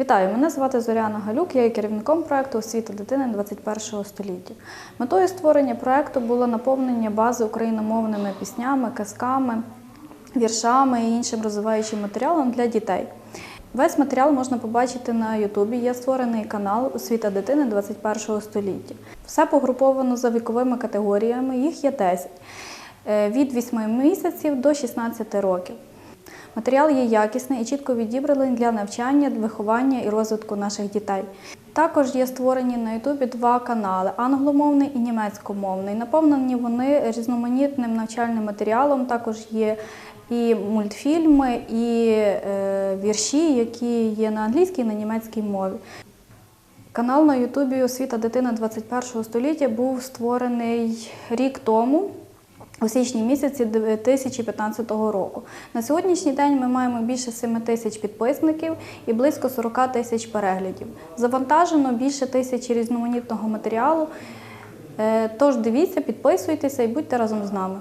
Вітаю, мене звати Зоряна Галюк, я є керівником проекту Освіта дитини 21 століття. Метою створення проекту було наповнення бази україномовними піснями, казками, віршами і іншим розвиваючим матеріалом для дітей. Весь матеріал можна побачити на Ютубі. Є створений канал Освіта дитини 21 століття. Все погруповано за віковими категоріями, їх є 10 е, від 8 місяців до 16 років. Матеріал є якісний і чітко відібраний для навчання, виховання і розвитку наших дітей. Також є створені на Ютубі два канали англомовний і німецькомовний. Наповнені вони різноманітним навчальним матеріалом. Також є і мультфільми, і е, вірші, які є на англійській і на німецькій мові. Канал на Ютубі Освіта дитина 21 століття був створений рік тому. У січні місяці 2015 року. На сьогоднішній день ми маємо більше 7 тисяч підписників і близько 40 тисяч переглядів. Завантажено більше тисячі різноманітного матеріалу. Е, Тож дивіться, підписуйтеся і будьте разом з нами.